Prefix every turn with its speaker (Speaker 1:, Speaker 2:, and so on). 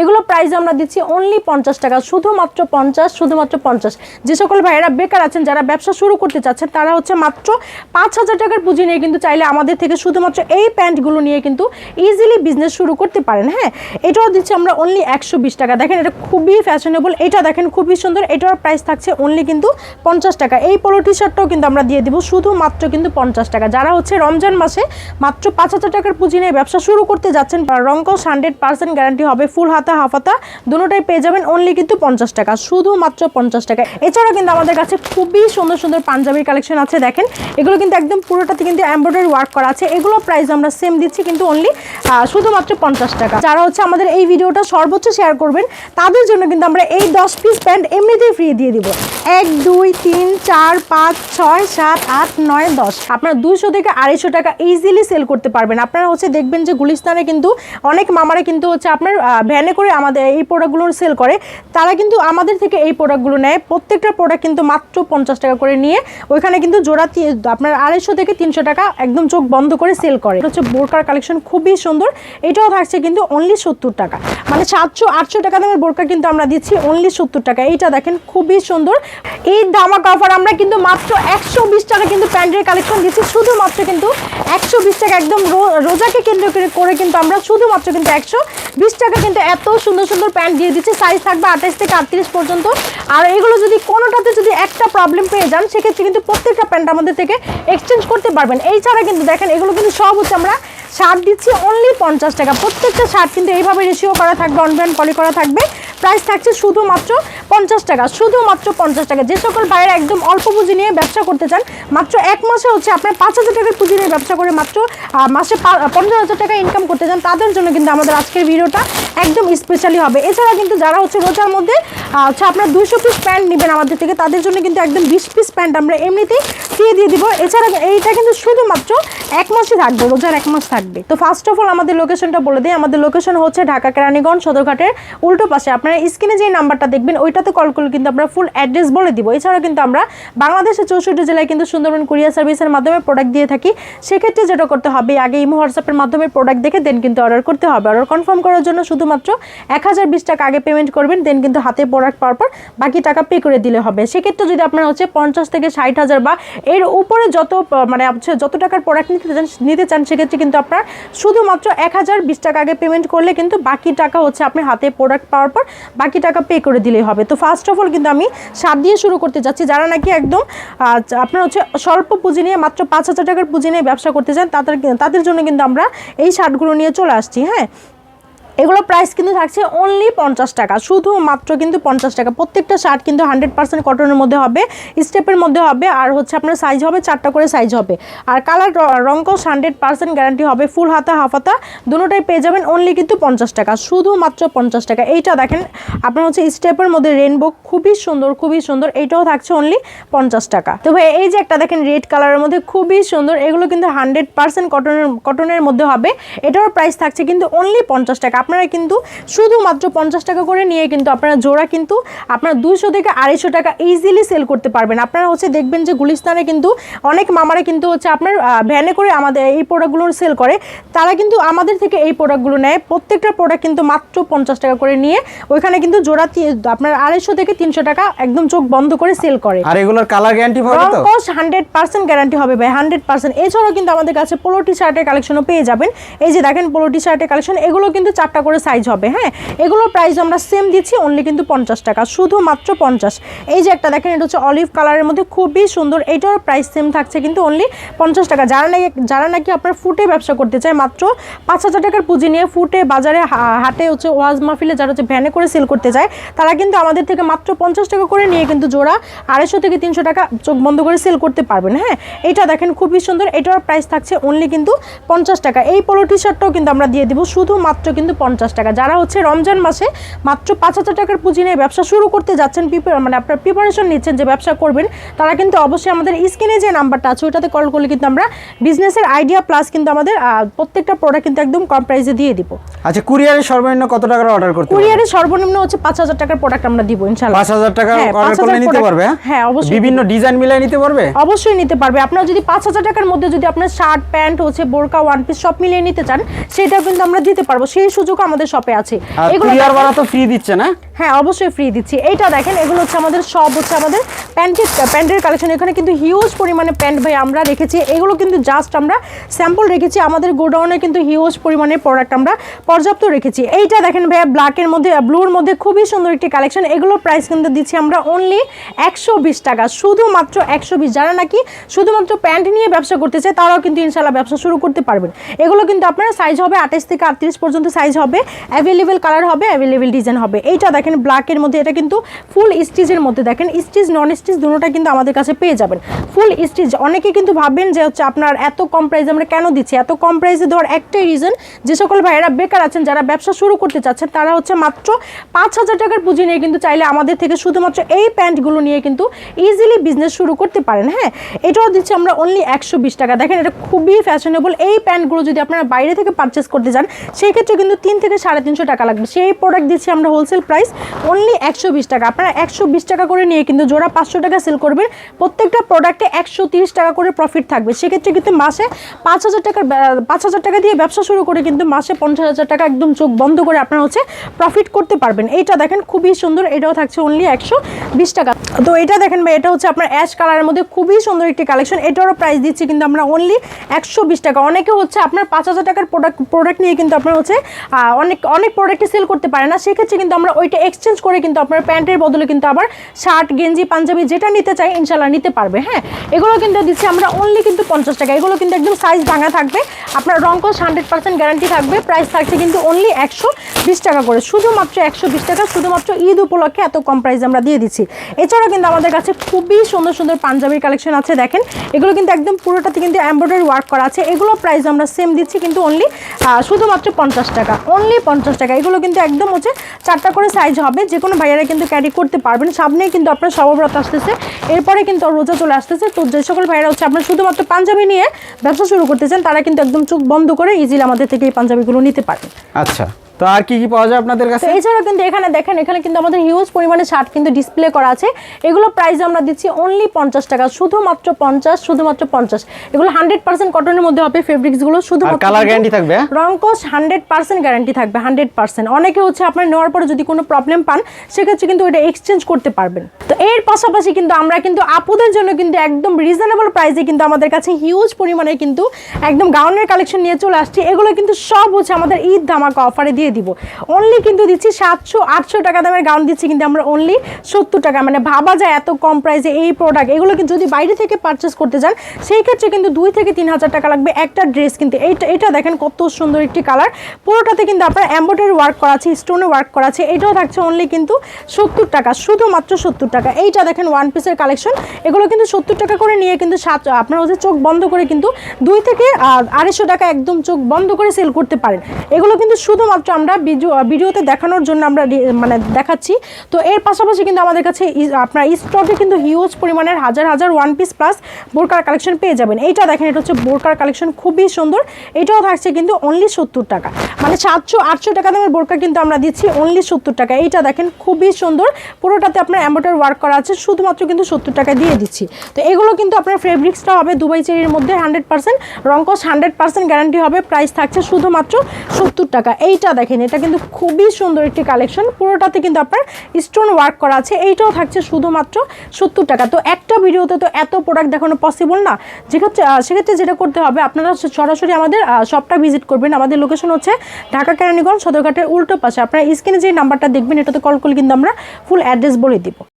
Speaker 1: এগুলো প্রাইস আমরা দিচ্ছি অনলি পঞ্চাশ টাকা শুধুমাত্র পঞ্চাশ শুধুমাত্র পঞ্চাশ যে সকল ভাইয়েরা বেকার আছেন যারা ব্যবসা শুরু করতে চাচ্ছেন তারা হচ্ছে মাত্র পাঁচ হাজার টাকার পুঁজি নিয়ে কিন্তু চাইলে আমাদের থেকে শুধুমাত্র এই প্যান্টগুলো নিয়ে কিন্তু ইজিলি বিজনেস শুরু করতে পারেন হ্যাঁ এটাও দিচ্ছি আমরা অনলি একশো বিশ টাকা দেখেন এটা খুবই ফ্যাশনেবল এটা দেখেন খুবই সুন্দর এটার প্রাইস থাকছে অনলি কিন্তু পঞ্চাশ টাকা এই পোলো টি শার্টটাও কিন্তু আমরা দিয়ে দিব শুধুমাত্র কিন্তু পঞ্চাশ টাকা যারা হচ্ছে রমজান মাসে মাত্র পাঁচ হাজার টাকার পুঁজি নিয়ে ব্যবসা শুরু করতে যাচ্ছেন রঙ্কস হান্ড্রেড পার্সেন্ট গ্যারান্টি হবে ফুল হাত হাতা হাফাতা দুটোটাই পেয়ে যাবেন অনলি কিন্তু পঞ্চাশ টাকা শুধুমাত্র পঞ্চাশ টাকা এছাড়া কিন্তু আমাদের কাছে খুবই সুন্দর সুন্দর পাঞ্জাবির কালেকশন আছে দেখেন এগুলো কিন্তু একদম পুরোটাতে কিন্তু এমব্রয়ডারি ওয়ার্ক করা আছে এগুলো প্রাইস আমরা সেম দিচ্ছি কিন্তু অনলি শুধুমাত্র পঞ্চাশ টাকা যারা হচ্ছে আমাদের এই ভিডিওটা সর্বোচ্চ শেয়ার করবেন তাদের জন্য কিন্তু আমরা এই দশ পিস প্যান্ট এমনিতেই ফ্রি দিয়ে দিব এক দুই তিন চার পাঁচ ছয় সাত আট নয় দশ আপনারা দুশো থেকে আড়াইশো টাকা ইজিলি সেল করতে পারবেন আপনারা হচ্ছে দেখবেন যে গুলিস্তানে কিন্তু অনেক মামারা কিন্তু হচ্ছে আপনার ভ্যানে যেখানে করে আমাদের এই প্রোডাক্টগুলো সেল করে তারা কিন্তু আমাদের থেকে এই প্রোডাক্টগুলো নেয় প্রত্যেকটা প্রোডাক্ট কিন্তু মাত্র পঞ্চাশ টাকা করে নিয়ে ওইখানে কিন্তু জোড়া আপনার আড়াইশো থেকে তিনশো টাকা একদম চোখ বন্ধ করে সেল করে হচ্ছে বোরকার কালেকশন খুবই সুন্দর এটাও থাকছে কিন্তু অনলি সত্তর টাকা মানে সাতশো আটশো টাকা দামের বোরকা কিন্তু আমরা দিচ্ছি অনলি সত্তর টাকা এইটা দেখেন খুবই সুন্দর এই দামা অফার আমরা কিন্তু মাত্র একশো বিশ টাকা কিন্তু প্যান্টের কালেকশন দিচ্ছি শুধুমাত্র কিন্তু একশো বিশ টাকা একদম রো রোজাকে কেন্দ্র করে করে কিন্তু আমরা শুধুমাত্র কিন্তু একশো বিশ টাকা কিন্তু এত সুন্দর সুন্দর প্যান্ট দিয়ে দিচ্ছে সাইজ থাকবে আঠাশ থেকে আটত্রিশ পর্যন্ত আর এগুলো যদি কোনোটাতে যদি একটা প্রবলেম পেয়ে যান সেক্ষেত্রে কিন্তু প্রত্যেকটা প্যান্ট আমাদের থেকে এক্সচেঞ্জ করতে পারবেন এই ছাড়া কিন্তু দেখেন এগুলো কিন্তু সব হচ্ছে আমরা শার্ট দিচ্ছি অনলি পঞ্চাশ টাকা প্রত্যেকটা শার্ট কিন্তু এইভাবে রেশিও করা থাকবে অনব্যান্ড পলি করা থাকবে প্রাইস থাকছে শুধুমাত্র পঞ্চাশ টাকা শুধুমাত্র পঞ্চাশ টাকা যে সকল ভাইয়েরা একদম অল্প পুঁজি নিয়ে ব্যবসা করতে চান মাত্র এক মাসে হচ্ছে আপনার পাঁচ হাজার টাকার পুঁজি নিয়ে ব্যবসা করে মাত্র মাসে পঞ্চাশ হাজার টাকা ইনকাম করতে চান তাদের জন্য কিন্তু আমাদের আজকের ভিডিওটা একদম স্পেশালি হবে এছাড়া কিন্তু যারা হচ্ছে রোজার মধ্যে আচ্ছা আপনার দুশো পিস প্যান্ট নেবেন আমাদের থেকে তাদের জন্য কিন্তু একদম বিশ পিস প্যান্ট আমরা এমনিতেই ফ্রি দিয়ে দিব এছাড়া এইটা কিন্তু শুধুমাত্র এক মাসই থাকবে রোজার এক মাস থাকবে তো ফার্স্ট অফ অল আমাদের লোকেশনটা বলে দিই আমাদের লোকেশন হচ্ছে ঢাকা কেরানীগঞ্জ সদরঘাটের উল্টো পাশে আপনারা স্ক্রিনে যে নাম্বারটা দেখবেন ওইটাতে কল করলে কিন্তু আমরা ফুল অ্যাড্রেস বলে দিব এছাড়া কিন্তু আমরা বাংলাদেশের চৌষট্টি জেলায় কিন্তু সুন্দরবন কুরিয়ার সার্ভিসের মাধ্যমে প্রোডাক্ট দিয়ে থাকি সেক্ষেত্রে যেটা করতে হবে আগে ইমো হোয়াটসঅ্যাপের মাধ্যমে প্রোডাক্ট দেখে দেন কিন্তু অর্ডার করতে হবে অর্ডার কনফার্ম করার জন্য শুধুমাত্র এক হাজার বিশ টাকা আগে পেমেন্ট করবেন দেন কিন্তু হাতে প্রোডাক্ট পাওয়ার পর বাকি টাকা পে করে দিলে হবে সেক্ষেত্রে যদি আপনার হচ্ছে পঞ্চাশ থেকে ষাট হাজার বা এর উপরে যত মানে যত টাকার প্রোডাক্ট নিতে চান নিতে চান সেক্ষেত্রে কিন্তু আপনার শুধুমাত্র এক হাজার বিশ টাকা আগে পেমেন্ট করলে কিন্তু বাকি টাকা হচ্ছে আপনি হাতে প্রোডাক্ট পাওয়ার পর বাকি টাকা পে করে দিলেই হবে তো ফার্স্ট অফ অল কিন্তু আমি সাত দিয়ে শুরু করতে যাচ্ছি যারা নাকি একদম আপনার হচ্ছে স্বল্প পুঁজি নিয়ে মাত্র পাঁচ হাজার টাকার পুঁজি নিয়ে ব্যবসা করতে চান তাদের তাদের জন্য কিন্তু আমরা এই শার্টগুলো নিয়ে চলে আসছি হ্যাঁ এগুলো প্রাইস কিন্তু থাকছে অনলি পঞ্চাশ টাকা শুধুমাত্র কিন্তু পঞ্চাশ টাকা প্রত্যেকটা শার্ট কিন্তু হান্ড্রেড পার্সেন্ট কটনের মধ্যে হবে স্টেপের মধ্যে হবে আর হচ্ছে আপনার সাইজ হবে চারটা করে সাইজ হবে আর কালার রঙকস হান্ড্রেড পার্সেন্ট গ্যারান্টি হবে ফুল হাতা হাফ হাতা দুটাই পেয়ে যাবেন অনলি কিন্তু পঞ্চাশ টাকা শুধুমাত্র পঞ্চাশ টাকা এইটা দেখেন আপনার হচ্ছে স্টেপের মধ্যে রেনবো খুবই সুন্দর খুবই সুন্দর এইটাও থাকছে অনলি পঞ্চাশ টাকা তো ভাই এই যে একটা দেখেন রেড কালারের মধ্যে খুবই সুন্দর এগুলো কিন্তু হান্ড্রেড পার্সেন্ট কটনের কটনের মধ্যে হবে এটারও প্রাইস থাকছে কিন্তু অনলি পঞ্চাশ টাকা আপনারা কিন্তু শুধুমাত্র পঞ্চাশ টাকা করে নিয়ে কিন্তু আপনারা জোড়া কিন্তু আপনারা দুশো থেকে আড়াইশো টাকা ইজিলি সেল করতে পারবেন আপনারা হচ্ছে দেখবেন যে গুলিস্তানে কিন্তু অনেক মামারা কিন্তু হচ্ছে আপনার ভ্যানে করে আমাদের এই প্রোডাক্টগুলোর সেল করে তারা কিন্তু আমাদের থেকে এই প্রোডাক্টগুলো নেয় প্রত্যেকটা প্রোডাক্ট কিন্তু মাত্র পঞ্চাশ টাকা করে নিয়ে ওইখানে কিন্তু জোড়া আপনার আড়াইশো থেকে তিনশো টাকা একদম চোখ বন্ধ করে সেল করে আর এগুলোর colour guarantee cost hundred percent guarantee হবে ভাই হান্ড্রেড পার্সেন্ট এছাড়াও কিন্তু আমাদের কাছে পোলো টি শার্টের কালেকশনও পেয়ে যাবেন এই যে দেখেন পোলো টি শার্টের কালেকশন এগুলো কিন্তু চাপ একটা করে সাইজ হবে হ্যাঁ এগুলোর প্রাইস আমরা সেম দিচ্ছি অনলি কিন্তু পঞ্চাশ টাকা শুধুমাত্র পঞ্চাশ এই যে একটা দেখেন এটা হচ্ছে অলিভ কালারের মধ্যে খুবই সুন্দর এটার প্রাইস সেম থাকছে কিন্তু অনলি পঞ্চাশ টাকা যারা নাকি যারা নাকি আপনার ফুটে ব্যবসা করতে চায় মাত্র পাঁচ হাজার টাকার পুঁজি নিয়ে ফুটে বাজারে হাটে হচ্ছে ওয়াজ মাহফিলে যারা হচ্ছে ভ্যানে করে সেল করতে চায় তারা কিন্তু আমাদের থেকে মাত্র পঞ্চাশ টাকা করে নিয়ে কিন্তু জোড়া আড়াইশো থেকে তিনশো টাকা চোখ বন্ধ করে সেল করতে পারবেন হ্যাঁ এটা দেখেন খুবই সুন্দর এটার প্রাইস থাকছে অনলি কিন্তু পঞ্চাশ টাকা এই পোলো টি শার্টটাও কিন্তু আমরা দিয়ে দেবো শুধুমাত্র কিন্তু পঞ্চাশ টাকা যারা হচ্ছে রমজান মাসে মাত্র পাঁচ হাজার টাকার পুঁজি নিয়ে ব্যবসা শুরু করতে যাচ্ছেন মানে আপনার প্রিপারেশন নিচ্ছেন যে ব্যবসা করবেন তারা কিন্তু অবশ্যই আমাদের স্ক্রিনে যে নাম্বারটা আছে ওইটাতে কল করলে কিন্তু আমরা বিজনেসের আইডিয়া প্লাস কিন্তু আমাদের প্রত্যেকটা প্রোডাক্ট কিন্তু একদম কম প্রাইসে দিয়ে দিব আচ্ছা কুরিয়ারের সর্বনিম্ন কত টাকার অর্ডার করতে কুরিয়ারের সর্বনিম্ন হচ্ছে পাঁচ হাজার টাকার প্রোডাক্ট আমরা দিব ইনশাল্লাহ পাঁচ হাজার টাকা অর্ডার হ্যাঁ, করলে নিতে পারবে হ্যাঁ, হ্যাঁ অবশ্যই বিভিন্ন ডিজাইন মিলাই নিতে পারবে অবশ্যই নিতে পারবে আপনার যদি পাঁচ হাজার টাকার মধ্যে যদি আপনার শার্ট প্যান্ট হচ্ছে বোরকা ওয়ান পিস সব মিলিয়ে নিতে চান সেটা কিন্তু আমরা দিতে পারবো সেই সুযোগ আমাদের শপে আছে এগুলো বাড়া তো ফ্রি দিচ্ছে না হ্যাঁ অবশ্যই ফ্রি দিচ্ছি এইটা দেখেন এগুলো হচ্ছে আমাদের সব হচ্ছে আমাদের প্যান্টের প্যান্টের কালেকশন এখানে কিন্তু হিউজ পরিমাণে প্যান্ট ভাই আমরা রেখেছি এগুলো কিন্তু জাস্ট আমরা স্যাম্পল রেখেছি আমাদের গোডাউনে কিন্তু হিউজ পরিমাণে প্রোডাক্ট আমরা পর্যাপ্ত রেখেছি এইটা দেখেন ভাইয়া ব্ল্যাকের মধ্যে ব্লুর মধ্যে খুবই সুন্দর একটি কালেকশন এগুলোর প্রাইস কিন্তু দিচ্ছি আমরা অনলি একশো টাকা শুধুমাত্র একশো বিশ যারা নাকি শুধুমাত্র প্যান্ট নিয়ে ব্যবসা করতে চায় তারাও কিন্তু ইনশাল্লাহ ব্যবসা শুরু করতে পারবেন এগুলো কিন্তু আপনার সাইজ হবে আঠাশ থেকে আটত্রিশ পর্যন্ত সাইজ হবে অ্যাভেলেবেল কালার হবে অ্যাভেলেবেল ডিজাইন হবে এইটা দেখেন দেখেন ব্ল্যাকের মধ্যে এটা কিন্তু ফুল স্টিচের মধ্যে দেখেন স্টিচ নন স্টিচ দুটা কিন্তু আমাদের কাছে পেয়ে যাবেন ফুল স্টিচ অনেকে কিন্তু ভাবেন যে হচ্ছে আপনার এত কম প্রাইসে আমরা কেন দিচ্ছি এত কম প্রাইসে ধর একটাই রিজন যে সকল ভাইয়েরা বেকার আছেন যারা ব্যবসা শুরু করতে চাচ্ছেন তারা হচ্ছে মাত্র পাঁচ হাজার টাকার পুঁজি নিয়ে কিন্তু চাইলে আমাদের থেকে শুধুমাত্র এই প্যান্টগুলো নিয়ে কিন্তু ইজিলি বিজনেস শুরু করতে পারেন হ্যাঁ এটাও দিচ্ছি আমরা অনলি একশো টাকা দেখেন এটা খুবই ফ্যাশনেবল এই প্যান্টগুলো যদি আপনারা বাইরে থেকে পারচেস করতে যান সেই ক্ষেত্রে কিন্তু তিন থেকে সাড়ে তিনশো টাকা লাগবে সেই প্রোডাক্ট দিচ্ছি আমরা হোলসেল প্রাইস অনলি একশো বিশ টাকা আপনারা একশো বিশ টাকা করে নিয়ে কিন্তু জোড়া পাঁচশো টাকা সেল করবেন প্রত্যেকটা প্রোডাক্টে একশো তিরিশ টাকা করে প্রফিট থাকবে সেক্ষেত্রে কিন্তু মাসে পাঁচ হাজার টাকার পাঁচ হাজার টাকা দিয়ে ব্যবসা শুরু করে কিন্তু মাসে পঞ্চাশ হাজার টাকা একদম চোখ বন্ধ করে আপনারা হচ্ছে প্রফিট করতে পারবেন এইটা দেখেন খুবই সুন্দর এটাও থাকছে অনলি একশো বিশ টাকা তো এটা দেখেন ভাই এটা হচ্ছে আপনার অ্যাশ কালারের মধ্যে খুবই সুন্দর একটি কালেকশন এটারও প্রাইস দিচ্ছি কিন্তু আমরা অনলি একশো বিশ টাকা অনেকে হচ্ছে আপনার পাঁচ হাজার টাকার প্রোডাক্ট প্রোডাক্ট নিয়ে কিন্তু আপনার হচ্ছে অনেক অনেক প্রোডাক্টে সেল করতে পারে না সেক্ষেত্রে কিন্তু আমরা ওইটা এক্সচেঞ্জ করে কিন্তু আপনার প্যান্টের বদলে কিন্তু আবার শার্ট গেঞ্জি পাঞ্জাবি যেটা নিতে চাই ইনশাল্লাহ নিতে পারবে হ্যাঁ এগুলো কিন্তু দিচ্ছি আমরা অনলি কিন্তু পঞ্চাশ টাকা এগুলো কিন্তু একদম সাইজ ভাঙা থাকবে আপনার রঙ্কস হান্ড্রেড পার্সেন্ট গ্যারান্টি থাকবে প্রাইস থাকছে কিন্তু অনলি একশো বিশ টাকা করে শুধুমাত্র একশো বিশ টাকা শুধুমাত্র ঈদ উপলক্ষে এত কম প্রাইস আমরা দিয়ে দিচ্ছি এছাড়াও কিন্তু আমাদের কাছে খুবই সুন্দর সুন্দর পাঞ্জাবির কালেকশন আছে দেখেন এগুলো কিন্তু একদম পুরোটাতে কিন্তু এমব্রয়ডারি ওয়ার্ক করা আছে এগুলো প্রাইস আমরা সেম দিচ্ছি কিন্তু অনলি শুধুমাত্র পঞ্চাশ টাকা অনলি পঞ্চাশ টাকা এগুলো কিন্তু একদম হচ্ছে চারটা করে সাইজ সাইজ হবে যে কোনো ভাইয়ারা কিন্তু ক্যারি করতে পারবেন সামনেই কিন্তু আপনার সবব্রত আসতেছে এরপরে কিন্তু রোজা চলে আসতেছে তো যে সকল ভাইয়ারা হচ্ছে আপনার শুধুমাত্র পাঞ্জাবি নিয়ে ব্যবসা শুরু করতে চান তারা কিন্তু একদম চোখ বন্ধ করে ইজিলি আমাদের থেকে এই পাঞ্জাবিগুলো নিতে পারবেন আচ্ছা তো আর কি কি পাওয়া যায় আপনাদের কাছে কিন্তু এখানে দেখেন এখানে কিন্তু আমাদের হিউজ পরিমাণে শার্ট কিন্তু ডিসপ্লে করা আছে এগুলো প্রাইস আমরা দিচ্ছি অনলি পঞ্চাশ টাকা শুধুমাত্র পঞ্চাশ শুধুমাত্র পঞ্চাশ এগুলো হান্ড্রেড পার্সেন্ট কটনের মধ্যে হবে কালার গ্যারান্টি থাকবে হান্ড্রেড পার্সেন্ট গ্যারান্টি থাকবে হান্ড্রেড পার্সেন্ট অনেকে হচ্ছে আপনার নেওয়ার পরে যদি কোনো প্রবলেম পান সেক্ষেত্রে কিন্তু এটা এক্সচেঞ্জ করতে পারবেন তো এর পাশাপাশি কিন্তু আমরা কিন্তু আপুদের জন্য কিন্তু একদম রিজনেবল প্রাইসে কিন্তু আমাদের কাছে হিউজ পরিমাণে কিন্তু একদম গাউনের কালেকশন নিয়ে চলে আসছে এগুলো কিন্তু সব হচ্ছে আমাদের ঈদ ধামাকা অফারে দিয়ে দিয়ে দিব অনলি কিন্তু দিচ্ছি সাতশো আটশো টাকা দামের গাউন দিচ্ছি কিন্তু আমরা অনলি সত্তর টাকা মানে ভাবা যায় এত কম প্রাইসে এই প্রোডাক্ট এগুলো কিন্তু যদি বাইরে থেকে পারচেস করতে যান সেই ক্ষেত্রে কিন্তু দুই থেকে তিন হাজার টাকা লাগবে একটা ড্রেস কিন্তু এইটা এটা দেখেন কত সুন্দর একটি কালার পুরোটাতে কিন্তু আপনার এম্বয়ডারি ওয়ার্ক করা আছে স্টোনে ওয়ার্ক করা আছে এটাও থাকছে অনলি কিন্তু সত্তর টাকা শুধুমাত্র সত্তর টাকা এইটা দেখেন ওয়ান পিসের কালেকশন এগুলো কিন্তু সত্তর টাকা করে নিয়ে কিন্তু সাত আপনার হচ্ছে চোখ বন্ধ করে কিন্তু দুই থেকে আড়াইশো টাকা একদম চোখ বন্ধ করে সেল করতে পারেন এগুলো কিন্তু শুধুমাত্র আমরা ভিডিওতে দেখানোর জন্য আমরা মানে দেখাচ্ছি তো এর পাশাপাশি কিন্তু আমাদের কাছে আপনার স্টকে কিন্তু হিউজ পরিমাণের হাজার হাজার ওয়ান পিস প্লাস বোরকার কালেকশন পেয়ে যাবেন এইটা দেখেন এটা হচ্ছে বোরকার কালেকশন খুবই সুন্দর এটাও থাকছে কিন্তু অনলি সত্তর টাকা মানে সাতশো আটশো টাকা দামের বোরকা কিন্তু আমরা দিচ্ছি অনলি সত্তর টাকা এইটা দেখেন খুবই সুন্দর পুরোটাতে আপনার অ্যাম্বোটার ওয়ার্ক করা আছে শুধুমাত্র কিন্তু সত্তর টাকা দিয়ে দিচ্ছি তো এগুলো কিন্তু আপনার ফেব্রিক্সটা হবে দুবাই চেরির মধ্যে হান্ড্রেড পার্সেন্ট রঙ্কস হান্ড্রেড পার্সেন্ট গ্যারান্টি হবে প্রাইস থাকছে শুধুমাত্র সত্তর টাকা এইটা দেখেন এটা কিন্তু খুবই সুন্দর একটি কালেকশন পুরোটাতে কিন্তু আপনার স্টোন ওয়ার্ক করা আছে এইটাও থাকছে শুধুমাত্র সত্তর টাকা তো একটা ভিডিওতে তো এত প্রোডাক্ট দেখানো পসিবল না যেক্ষেত্রে সেক্ষেত্রে যেটা করতে হবে আপনারা সরাসরি আমাদের শপটা ভিজিট করবেন আমাদের লোকেশন হচ্ছে ঢাকা কেরানীগঞ্জ সদরঘাটের উল্টো পাশে আপনার স্ক্রিনে যে নাম্বারটা দেখবেন এটাতে কল করলে কিন্তু আমরা ফুল অ্যাড্রেস বলে দিব